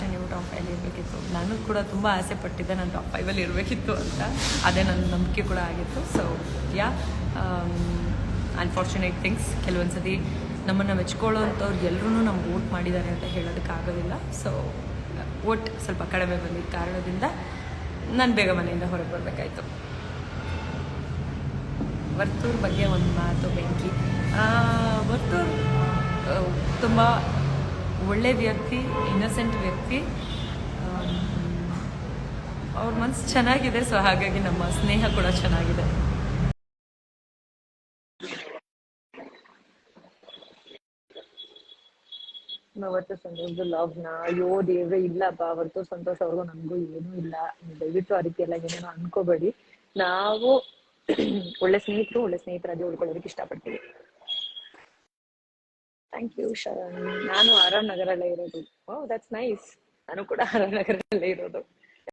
ಅಷ್ಟೇ ನೀವು top five ಇರಬೇಕಿತ್ತು. ನಾನು ಕೂಡ ತುಂಬ ಆಸೆ ಪಟ್ಟಿದ್ದೆ ನಾನು ಟಾಪ್ ಫೈವಲ್ಲಿ ಇರಬೇಕಿತ್ತು ಅಂತ. ಅದೇ ನನ್ನ ನಂಬಿಕೆ ಕೂಡ ಆಗಿತ್ತು. ಸೊ ಯಾ ಅನ್ಫಾರ್ಚುನೇಟ್ ಥಿಂಗ್ಸ್ ಕೆಲವೊಂದು ಸತಿ ನಮ್ಮನ್ನು ಮೆಚ್ಕೊಳ್ಳೋ ಅಂಥವ್ರು ಎಲ್ಲರೂ ನಮ್ಗೆ ವೋಟ್ ಮಾಡಿದ್ದಾರೆ ಅಂತ ಹೇಳೋದಕ್ಕಾಗೋದಿಲ್ಲ ಸೊ ವೋಟ್ ಸ್ವಲ್ಪ ಕಡಿಮೆ ಬಂದಿದ್ದ ಕಾರಣದಿಂದ ನಾನು ಬೇಗ ಮನೆಯಿಂದ ಹೊರಗೆ ಬರಬೇಕಾಯ್ತು. ವರ್ತೂರ್ ಬಗ್ಗೆ ಒಂದು ಮಾತು ಬೆಂಕಿ. ವರ್ತೂರ್ ತುಂಬ ಒಳ್ಳೆ ವ್ಯಕ್ತಿ ಇನ್ನಸೆಂಟ್ ವ್ಯಕ್ತಿ. ಅವ್ರ ಮನಸ್ಸು ಚೆನ್ನಾಗಿದೆ ಸೊ ಹಾಗಾಗಿ ನಮ್ಮ ಸ್ನೇಹ ಕೂಡ ಚೆನ್ನಾಗಿದೆ. ಅವತ್ತು ಸಂತೋಷದ ಲವ್ನ ಅಯ್ಯೋ ದೇವ್ರೆ ಇಲ್ಲಪ್ಪ ಅವತ್ತು ಸಂತೋಷ ಅವ್ರಿಗೂ ನನ್ಗೂ ಏನೂ ಇಲ್ಲ. ದಯವಿಟ್ಟು ಆ ರೀತಿ ಎಲ್ಲ ಏನೇನೋ ಅನ್ಕೋಬೇಡಿ. ನಾವು ಒಳ್ಳೆ ಸ್ನೇಹಿತರು, ಒಳ್ಳೆ ಸ್ನೇಹಿತರಾಗಿ ಉಳ್ಕೊಳ್ಳೋದಕ್ಕೆ ಇಷ್ಟಪಡ್ತೀವಿ. ಥ್ಯಾಂಕ್ ಯು ಶರಣ್ ನಾನು ಆರಾಮ್ ಆರ್ ನಗರಲ್ಲೇ ಇರೋದು. ಓ ದಟ್ಸ್ ನೈಸ್ ನಾನು ಕೂಡ ಆರಾಮ್ ಆರ್ ನಗರಲ್ಲೇ ಇರೋದು.